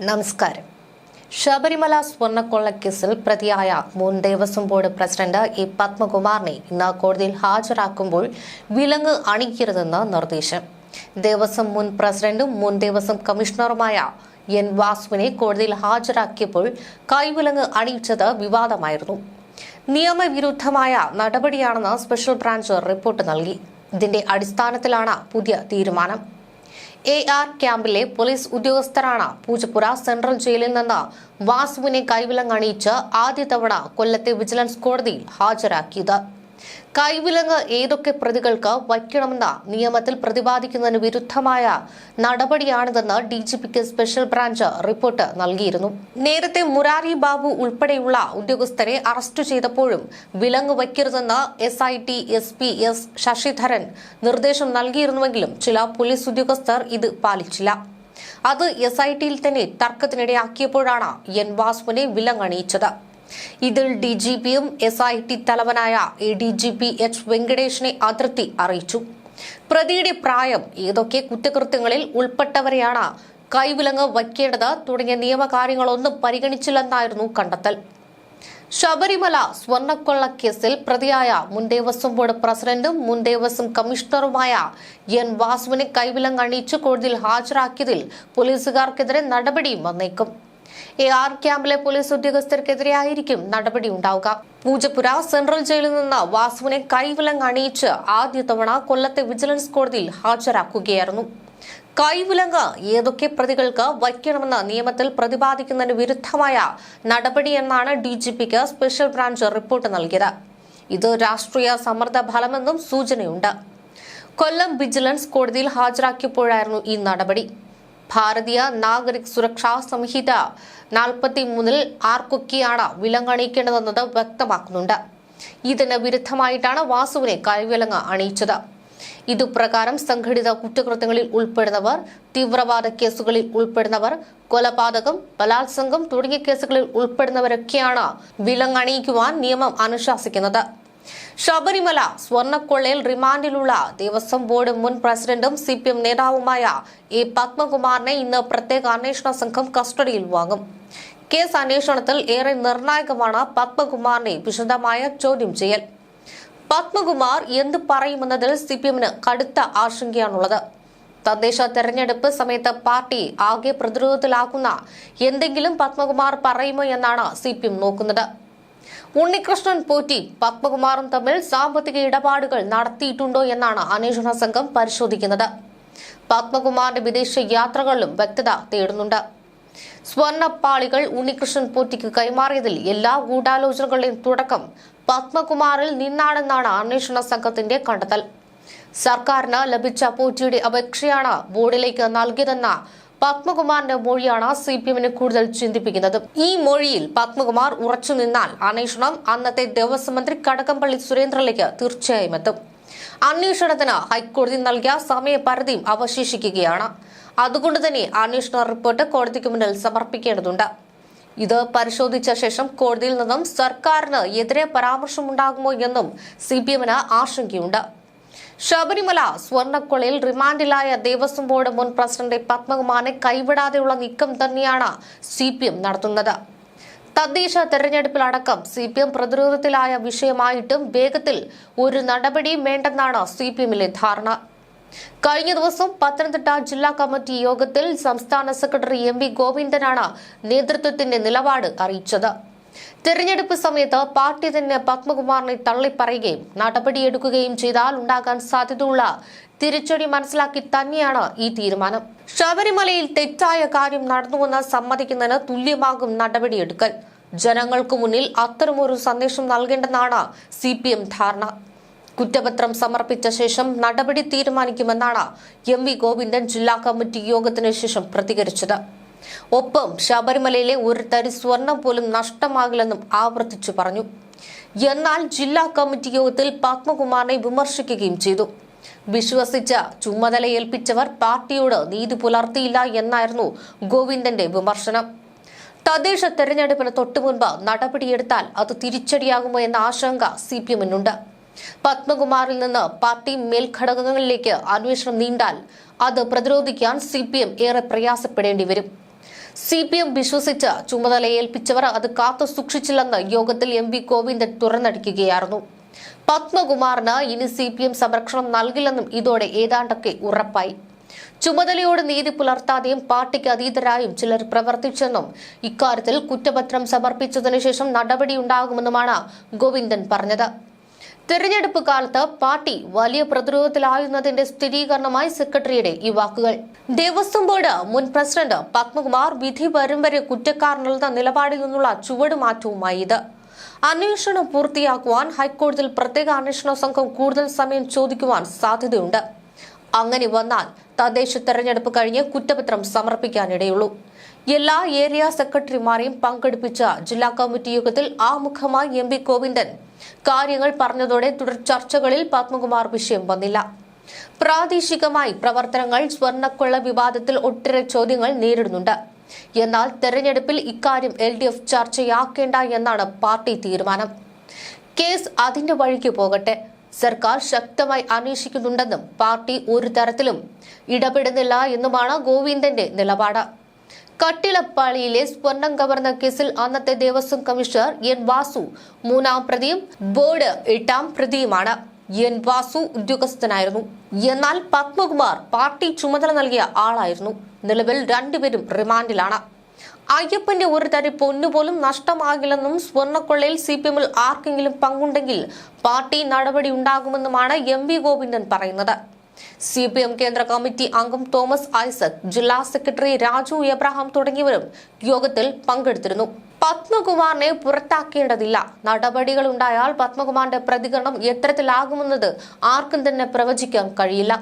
നമസ്കാരം. ശബരിമല സ്വർണക്കൊള്ളക്കേസിൽ പ്രതിയായ മുൻ ദേവസ്വം ബോർഡ് പ്രസിഡന്റ് എ പത്മകുമാറിനെ ഇന്ന് കോടതിയിൽ ഹാജരാക്കുമ്പോൾ വിലങ്ങ് അണിക്കരുതെന്ന് നിർദ്ദേശം. ദേവസ്വം മുൻ പ്രസിഡന്റും മുൻ ദേവസ്വം കമ്മീഷണറുമായ എൻ വാസുവിനെ കോടതിയിൽ ഹാജരാക്കിയപ്പോൾ കൈവിലങ്ങ് അണിയിച്ചത് വിവാദമായിരുന്നു. നിയമവിരുദ്ധമായ നടപടിയാണെന്ന് സ്പെഷ്യൽ ബ്രാഞ്ച് റിപ്പോർട്ട് നൽകി. ഇതിന്റെ അടിസ്ഥാനത്തിലാണ് പുതിയ തീരുമാനം. എ ആർ ക്യാമ്പിലെ പോലീസ് ഉദ്യോഗസ്ഥരാണ് പൂജപ്പുര സെൻട്രൽ ജയിലിൽ നിന്ന് വാസുവിനെ കൈവിലങ്ങണിയിച്ച് ആദ്യ തവണ കൊല്ലത്തെ വിജിലൻസ് കോടതിയിൽ ഹാജരാക്കിയത്. കൈവിലങ്ങ് ഏതൊക്കെ പ്രതികൾക്ക് വയ്ക്കണമെന്ന നിയമത്തിൽ പ്രതിപാദിക്കുന്നതിന് വിരുദ്ധമായ നടപടിയാണിതെന്ന് ഡി ജി പിക്ക് സ്പെഷ്യൽ ബ്രാഞ്ച് റിപ്പോർട്ട് നൽകിയിരുന്നു. നേരത്തെ മുരാരി ബാബു ഉൾപ്പെടെയുള്ള ഉദ്യോഗസ്ഥരെ അറസ്റ്റ് ചെയ്തപ്പോഴും വിലങ്ങ് വയ്ക്കരുതെന്ന് S I T S P S Sasidharan നിർദ്ദേശം നൽകിയിരുന്നുവെങ്കിലും ചില പോലീസ് ഉദ്യോഗസ്ഥർ ഇത് പാലിച്ചില്ല. അത് എസ് ഐ ടിയിൽ തന്നെ തർക്കത്തിനിടയാക്കിയപ്പോഴാണ് എൻ വാസുവിനെ വിലങ്ങണിയിച്ചത് ഇതിൽ ഡി ജി പിയും എസ് ഐ ടി തലവനായ A D G P H വെങ്കടേഷിനെ അതിർത്തി അറിയിച്ചു. പ്രതിയുടെ പ്രായം ഏതൊക്കെ കുറ്റകൃത്യങ്ങളിൽ ഉൾപ്പെട്ടവരെയാണ് കൈവിലങ്ങ് വയ്ക്കേണ്ടത് തുടങ്ങിയ നിയമകാര്യങ്ങളൊന്നും പരിഗണിച്ചില്ലെന്നായിരുന്നു കണ്ടെത്തൽ. ശബരിമല സ്വർണക്കൊള്ള കേസിൽ പ്രതിയായ മുൻ ദേവസ്വം ബോർഡ് പ്രസിഡന്റും മുൻ ദേവസ്വം കമ്മീഷണറുമായ എൻ വാസുവിനെ കൈവിലങ്ങ് അണിയിച്ച് കോടതിയിൽ ഹാജരാക്കിയതിൽ പോലീസുകാർക്കെതിരെ നടപടിയും വന്നേക്കും. എ ആർ ക്യാമ്പിലെ പോലീസ് ഉദ്യോഗസ്ഥർക്കെതിരെയായിരിക്കും നടപടി ഉണ്ടാവുക. പൂജപ്പുര സെൻട്രൽ ജയിലിൽ നിന്ന് വാസുവിനെ കൈവിലങ് അണിയിച്ച് ആദ്യ തവണ കൊല്ലത്തെ വിജിലൻസ് കോടതിയിൽ ഹാജരാക്കുകയായിരുന്നു. കൈവിലങ്ങ് ഏതൊക്കെ പ്രതികൾക്ക് വയ്ക്കണമെന്ന് നിയമത്തിൽ പ്രതിപാദിക്കുന്നതിന് വിരുദ്ധമായ നടപടിയെന്നാണ് ഡി ജി പിക്ക് സ്പെഷ്യൽ ബ്രാഞ്ച് റിപ്പോർട്ട് നൽകിയത്. ഇത് രാഷ്ട്രീയ സമ്മർദ്ദ ഫലമെന്നും സൂചനയുണ്ട്. കൊല്ലം വിജിലൻസ് കോടതിയിൽ ഹാജരാക്കിയപ്പോഴായിരുന്നു ഈ നടപടി. ഭാരതീയ നാഗരിക് സുരക്ഷാ സംഹിത നാൽപ്പത്തി മൂന്നിൽ ആർക്കൊക്കെയാണ് വിലങ്ങണിക്കേണ്ടതെന്നത് വ്യക്തമാക്കുന്നുണ്ട്. ഇതിന് വിരുദ്ധമായിട്ടാണ് വാസുവിനെ കൈവിലങ്ങ് അണിയിച്ചത്. ഇതുപ്രകാരം സംഘടിത കുറ്റകൃത്യങ്ങളിൽ ഉൾപ്പെടുന്നവർ തീവ്രവാദ കേസുകളിൽ ഉൾപ്പെടുന്നവർ കൊലപാതകം ബലാത്സംഗം തുടങ്ങിയ കേസുകളിൽ ഉൾപ്പെടുന്നവരൊക്കെയാണ് വിലങ്ങണിയിക്കുവാൻ നിയമം അനുശാസിക്കുന്നത്. ശബരിമല സ്വർണക്കൊള്ളയിൽ റിമാൻഡിലുള്ള ദേവസ്വം ബോർഡ് മുൻ പ്രസിഡന്റും സി പി എം നേതാവുമായ എ പത്മകുമാറിനെ ഇന്ന് പ്രത്യേക അന്വേഷണ സംഘം കസ്റ്റഡിയിൽ വാങ്ങും. കേസ് അന്വേഷണത്തിൽ ഏറെ നിർണായകമാണ് പത്മകുമാറിനെ വിശദമായ ചോദ്യം ചെയ്യൽ. പത്മകുമാർ എന്ത് പറയുമെന്നതിൽ സി പി എമ്മിന് കടുത്ത ആശങ്കയാണുള്ളത്. തദ്ദേശ തെരഞ്ഞെടുപ്പ് സമയത്ത് പാർട്ടി ആകെ പ്രതിരോധത്തിലാക്കുന്ന എന്തെങ്കിലും പത്മകുമാർ പറയുമോ എന്നാണ് സി നോക്കുന്നത്. ഉണ്ണികൃഷ്ണൻ പോറ്റി പത്മകുമാറും തമ്മിൽ സാമ്പത്തിക ഇടപാടുകൾ നടത്തിയിട്ടുണ്ടോ എന്നാണ് അന്വേഷണ സംഘം പരിശോധിക്കുന്നത്. പത്മകുമാറിന്റെ വിദേശ യാത്രകളിലും വ്യക്തത തേടുന്നുണ്ട്. സ്വർണപ്പാളികൾ ഉണ്ണികൃഷ്ണൻ പോറ്റിക്ക് കൈമാറിയതിൽ എല്ലാ ഗൂഢാലോചനകളുടെയും തുടക്കം പത്മകുമാറിൽ നിന്നാണെന്നാണ് അന്വേഷണ സംഘത്തിന്റെ കണ്ടെത്തൽ. സർക്കാരിന് ലഭിച്ച പോറ്റിയുടെ അപേക്ഷയാണ് ബോർഡിലേക്ക് നൽകിയതെന്ന പത്മകുമാറിന്റെ മൊഴിയാണ് സി പി എമ്മിനെ കൂടുതൽ ചിന്തിപ്പിക്കുന്നത്. ഈ മൊഴിയിൽ പത്മകുമാർ ഉറച്ചു നിന്നാൽ അന്വേഷണം അന്നത്തെ ദേവസ്വം മന്ത്രി കടകംപള്ളി സുരേന്ദ്രനിലേക്ക് തീർച്ചയായും എത്തും. അന്വേഷണത്തിന് ഹൈക്കോടതി നൽകിയ സമയപരിധിയും അവശേഷിക്കുകയാണ്. അതുകൊണ്ട് തന്നെ അന്വേഷണ റിപ്പോർട്ട് കോടതിക്ക് മുന്നിൽ സമർപ്പിക്കേണ്ടതുണ്ട്. ഇത് പരിശോധിച്ച ശേഷം കോടതിയിൽ നിന്നും സർക്കാരിന് എതിരെ പരാമർശമുണ്ടാകുമോ എന്നും സി പി എമ്മിന് ആശങ്കയുണ്ട്. ശബരിമല സ്വർണക്കൊളയിൽ റിമാൻഡിലായ ദേവസ്വം ബോർഡ് മുൻ പ്രസിഡന്റ് പത്മകുമാറിനെ കൈവിടാതെയുള്ള നീക്കം തന്നെയാണ് സി പി എം നടത്തുന്നത്. തദ്ദേശ തെരഞ്ഞെടുപ്പിലടക്കം സി പി എം പ്രതിരോധത്തിലായ വിഷയമായിട്ടും വേഗത്തിൽ ഒരു നടപടിയും വേണ്ടെന്നാണ് സി പി എമ്മിലെ ധാരണ. കഴിഞ്ഞ ദിവസം പത്തനംതിട്ട ജില്ലാ കമ്മിറ്റി യോഗത്തിൽ സംസ്ഥാന സെക്രട്ടറി എം വി ഗോവിന്ദനാണ് നേതൃത്വത്തിന്റെ നിലപാട് അറിയിച്ചത്. തെരഞ്ഞെടുപ്പ് സമയത്ത് പാർട്ടി തന്നെ പത്മകുമാറിനെ തള്ളിപ്പറയുകയും നടപടിയെടുക്കുകയും ചെയ്താൽ ഉണ്ടാകാൻ സാധ്യതയുള്ള തിരിച്ചടി മനസ്സിലാക്കി തന്നെയാണ് ഈ തീരുമാനം. ശബരിമലയിൽ തെറ്റായ കാര്യം നടന്നുവെന്ന് സമ്മതിക്കുന്നതിന് തുല്യമാകും നടപടിയെടുക്കൽ. ജനങ്ങൾക്ക് മുന്നിൽ അത്തരമൊരു സന്ദേശം നൽകേണ്ടെന്നാണ് സി പി എം ധാരണ. കുറ്റപത്രം സമർപ്പിച്ച ശേഷം നടപടി തീരുമാനിക്കുമെന്നാണ് എം വി ഗോവിന്ദൻ ജില്ലാ കമ്മിറ്റി യോഗത്തിനു ശേഷം പ്രതികരിച്ചത്. ഒപ്പം ശബരിമലയിലെ ഒരു തരി സ്വർണം പോലും നഷ്ടമാകില്ലെന്നും ആവർത്തിച്ചു പറഞ്ഞു. എന്നാൽ ജില്ലാ കമ്മിറ്റി യോഗത്തിൽ പത്മകുമാറിനെ വിമർശിക്കുകയും ചെയ്തു. വിശ്വസിച്ച ചുമതല ഏൽപ്പിച്ചവർ പാർട്ടിയോട് നീതി പുലർത്തിയില്ല എന്നായിരുന്നു ഗോവിന്ദന്റെ വിമർശനം. തദ്ദേശ തെരഞ്ഞെടുപ്പിന് തൊട്ടുമുൻപ് നടപടിയെടുത്താൽ അത് തിരിച്ചടിയാകുമോ എന്ന ആശങ്ക സി പി എമ്മിനുണ്ട് പത്മകുമാറിൽ നിന്ന് പാർട്ടി മേൽഘടകങ്ങളിലേക്ക് അന്വേഷണം നീണ്ടാൽ അത് പ്രതിരോധിക്കാൻ സി ഏറെ പ്രയാസപ്പെടേണ്ടി വരും. സി പി എം വിശ്വസിച്ച് ചുമതലയേൽപ്പിച്ചവർ അത് കാത്തു സൂക്ഷിച്ചില്ലെന്ന് യോഗത്തിൽ എം വി ഗോവിന്ദൻ തുറന്നടിക്കുകയായിരുന്നു. പത്മകുമാറിന് ഇനി സി പി എം സംരക്ഷണം നൽകില്ലെന്നും ഇതോടെ ഏതാണ്ടൊക്കെ ഉറപ്പായി. ചുമതലയോട് നീതി പുലർത്താതെയും പാർട്ടിക്ക് അതീതരായും ചിലർ പ്രവർത്തിച്ചെന്നും ഇക്കാര്യത്തിൽ കുറ്റപത്രം സമർപ്പിച്ചതിനുശേഷം നടപടിയുണ്ടാകുമെന്നുമാണ് ഗോവിന്ദൻ പറഞ്ഞത്. തെരഞ്ഞെടുപ്പ് കാലത്ത് പാർട്ടി വലിയ പ്രതിരോധത്തിലായിരുന്നതിന്റെ സ്ഥിരീകരണമായി സെക്രട്ടറിയുടെ ഈ വാക്കുകൾ. ദേവസ്വം ബോർഡ് മുൻ പ്രസിഡന്റ് പത്മകുമാർ വിധി വരും വരെ കുറ്റക്കാരനുള്ള നിലപാടിൽ നിന്നുള്ള ചുവടുമാറ്റവുമായി ഇത്. അന്വേഷണം പൂർത്തിയാക്കുവാൻ ഹൈക്കോടതിയിൽ പ്രത്യേക അന്വേഷണ സംഘം കൂടുതൽ സമയം ചോദിക്കുവാൻ സാധ്യതയുണ്ട്. അങ്ങനെ വന്നാൽ തദ്ദേശ തെരഞ്ഞെടുപ്പ് കഴിഞ്ഞ് കുറ്റപത്രം സമർപ്പിക്കാനിടയുള്ളൂ. എല്ലാ ഏരിയ സെക്രട്ടറിമാരെയും പങ്കെടുപ്പിച്ച ജില്ലാ കമ്മിറ്റി യോഗത്തിൽ ആമുഖമായി എം പി ഗോവിന്ദൻ. കാര്യങ്ങൾ പറഞ്ഞതോടെ തുടർ ചർച്ചകളിൽ പത്മകുമാർ വിഷയം വന്നില്ല. പ്രാദേശികമായി പ്രവർത്തനങ്ങൾ സ്വർണക്കൊള്ള വിവാദത്തിൽ ഒട്ടേറെ ചോദ്യങ്ങൾ നേരിടുന്നുണ്ട്. എന്നാൽ തെരഞ്ഞെടുപ്പിൽ ഇക്കാര്യം എൽ ഡി എഫ് ചർച്ചയാക്കേണ്ട എന്നാണ് പാർട്ടി തീരുമാനം. കേസ് അതിന്റെ വഴിക്ക് പോകട്ടെ. സർക്കാർ ശക്തമായി അന്വേഷിക്കുന്നുണ്ടെന്നും പാർട്ടി ഒരു തരത്തിലും ഇടപെടുന്നില്ല എന്നുമാണ് ഗോവിന്ദന്റെ നിലപാട്. കട്ടിളപ്പാളിയിലെ സ്വർണം കവർന്ന കേസിൽ അന്നത്തെ ദേവസ്വം കമ്മീഷണർ എൻ വാസു മൂന്നാം പ്രതിയും ബോർഡ് എട്ടാം പ്രതിയുമാണ്. എൻ വാസു ഉദ്യോഗസ്ഥനായിരുന്നു. എന്നാൽ പത്മകുമാർ പാർട്ടി ചുമതല നൽകിയ ആളായിരുന്നു. നിലവിൽ രണ്ടുപേരും റിമാൻഡിലാണ്. അയ്യപ്പന്റെ ഒരു തരി പൊന്നുപോലും നഷ്ടമാകില്ലെന്നും സ്വർണക്കൊള്ളയിൽ സി പി എമ്മിൽ ആർക്കെങ്കിലും പങ്കുണ്ടെങ്കിൽ പാർട്ടി നടപടി ഉണ്ടാകുമെന്നുമാണ് എം വി ഗോവിന്ദൻ പറയുന്നത്. സി പി എം കേന്ദ്ര കമ്മിറ്റി അംഗം തോമസ് ഐസക് ജില്ലാ സെക്രട്ടറി രാജു എബ്രഹാം തുടങ്ങിയവരും യോഗത്തിൽ പങ്കെടുത്തിരുന്നു. പത്മകുമാറിനെ പുറത്താക്കേണ്ടതില്ല. നടപടികൾ ഉണ്ടായാൽ പത്മകുമാറിന്റെ പ്രതികരണം എത്തരത്തിലാകുമെന്നത് ആർക്കും തന്നെ പ്രവചിക്കാൻ കഴിയില്ല.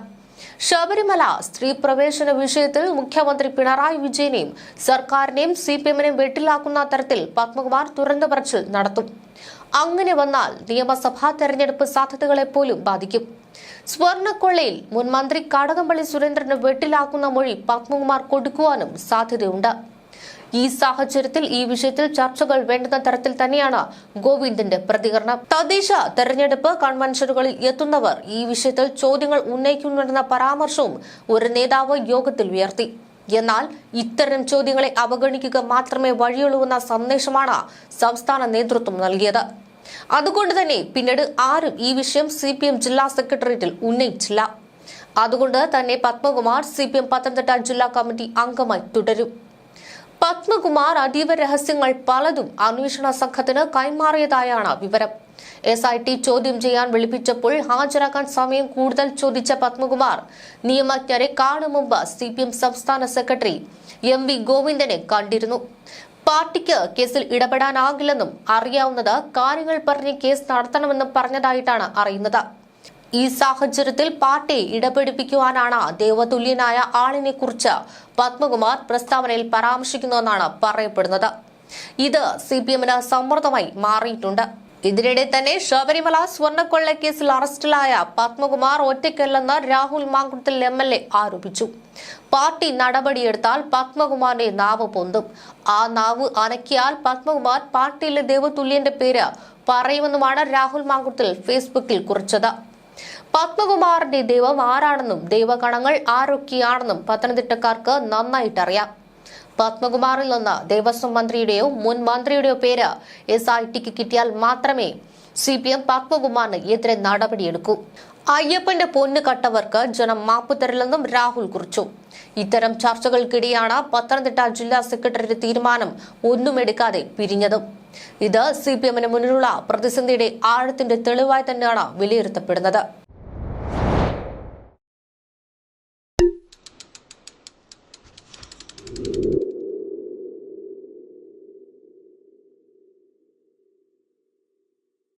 ശബരിമല സ്ത്രീ പ്രവേശന വിഷയത്തിൽ മുഖ്യമന്ത്രി പിണറായി വിജയനെയും സർക്കാരിനെയും സി പി എമ്മിനെയും വെട്ടിലാക്കുന്ന തരത്തിൽ പത്മകുമാർ തുറന്നു പറച്ചിൽ നടത്തും. അങ്ങനെ വന്നാൽ നിയമസഭാ തെരഞ്ഞെടുപ്പ് സാധ്യതകളെ പോലും ബാധിക്കും. സ്വർണക്കൊള്ളയിൽ മുൻ മന്ത്രി കടകംപള്ളി സുരേന്ദ്രന് വെട്ടിലാക്കുന്ന മൊഴി പത്മകുമാർ കൊടുക്കുവാനും സാധ്യതയുണ്ട്. ഈ സാഹചര്യത്തിൽ ഈ വിഷയത്തിൽ ചർച്ചകൾ വേണ്ടുന്ന തരത്തിൽ തന്നെയാണ് ഗോവിന്ദന്റെ പ്രതികരണം. തദ്ദേശ തെരഞ്ഞെടുപ്പ് കൺവെൻഷനുകളിൽ എത്തുന്നവർ ഈ വിഷയത്തിൽ ചോദ്യങ്ങൾ ഉന്നയിക്കുന്നുണ്ടെന്ന പരാമർശവും ഒരു നേതാവ് യോഗത്തിൽ ഉയർത്തി. എന്നാൽ ഇത്തരം ചോദ്യങ്ങളെ അവഗണിക്കുക മാത്രമേ വഴിയുള്ളൂവെന്ന സന്ദേശമാണ് സംസ്ഥാന നേതൃത്വം നൽകിയത്. അതുകൊണ്ട് തന്നെ പിന്നീട് ആരും ഈ വിഷയം സി പി എം ജില്ലാ സെക്രട്ടേറിയറ്റിൽ ഉന്നയിച്ചില്ല. അതുകൊണ്ട് തന്നെ Padmakumar C P M Pathanamthitta ജില്ലാ കമ്മിറ്റി അംഗമായി തുടരും. പത്മകുമാർ അതീവ രഹസ്യങ്ങൾ പലതും അന്വേഷണ സംഘത്തിന് കൈമാറിയതായാണ് വിവരം. എസ് ഐ ടി ചോദ്യം ചെയ്യാൻ വിളിപ്പിച്ചപ്പോൾ ഹാജരാക്കാൻ സമയം കൂടുതൽ ചോദിച്ച പത്മകുമാർ നിയമജ്ഞരെ കാണും മുമ്പ് സി പി എം സംസ്ഥാന സെക്രട്ടറി എം വി ഗോവിന്ദനെ കണ്ടിരുന്നു. പാർട്ടിക്ക് കേസിൽ ഇടപെടാനാകില്ലെന്നും അറിയാവുന്നത് കാര്യങ്ങൾ പറഞ്ഞ് കേസ് നടത്തണമെന്നും പറഞ്ഞതായിട്ടാണ് അറിയുന്നത്. ഈ സാഹചര്യത്തിൽ പാർട്ടി ഇടപെടിപ്പിക്കുവാനാണ് ദേവതുല്യനായ ആളിനെ കുറിച്ച് പത്മകുമാർ പ്രസ്താവനയിൽ പരാമർശിക്കുന്നുവെന്നാണ് പറയപ്പെടുന്നത്. ഇത് സി പി എമ്മിന് സമ്മർദ്ദമായി മാറിയിട്ടുണ്ട്. ഇതിനിടെ തന്നെ ശബരിമല സ്വർണക്കൊള്ളക്കേസിൽ അറസ്റ്റിലായ പത്മകുമാർ ഒറ്റയ്ക്കല്ലെന്ന് രാഹുൽ മാങ്കുളത്തിൽ എം ആരോപിച്ചു. പാർട്ടി നടപടിയെടുത്താൽ പത്മകുമാറിന്റെ നാവ് പൊന്തും. ആ നാവ് അനക്കിയാൽ പത്മകുമാർ പാർട്ടിയിലെ ദേവതുല്യന്റെ പേര് പറയുമെന്നുമാണ് രാഹുൽ മാങ്കുത്തിൽ ഫേസ്ബുക്കിൽ കുറിച്ചത്. പത്മകുമാറിന്റെ ദൈവം ആരാണെന്നും ദൈവഗണങ്ങൾ ആരൊക്കെയാണെന്നും പത്തനംതിട്ടക്കാർക്ക് നന്നായിട്ടറിയാം. പത്മകുമാറിൽ നിന്ന് ദേവസ്വം മന്ത്രിയുടെയോ മുൻ മന്ത്രിയുടെയോ പേര് എസ് ഐ ടിക്ക് കിട്ടിയാൽ മാത്രമേ സി പി എം പത്മകുമാറിന് എതിരെ നടപടിയെടുക്കൂ. അയ്യപ്പന്റെ പൊന്നു കട്ടവർക്ക് ജനം മാപ്പ് തരില്ലെന്നും രാഹുൽ കുറിച്ചു. ഇത്തരം ചർച്ചകൾക്കിടെയാണ് പത്തനംതിട്ട ജില്ലാ സെക്രട്ടറിയുടെ തീരുമാനം ഒന്നും എടുക്കാതെ പിരിഞ്ഞത്. ഇത് സി പി എമ്മിന് മുന്നിലുള്ള പ്രതിസന്ധിയുടെ ആഴത്തിന്റെ തെളിവായി തന്നെയാണ് വിലയിരുത്തപ്പെടുന്നത്.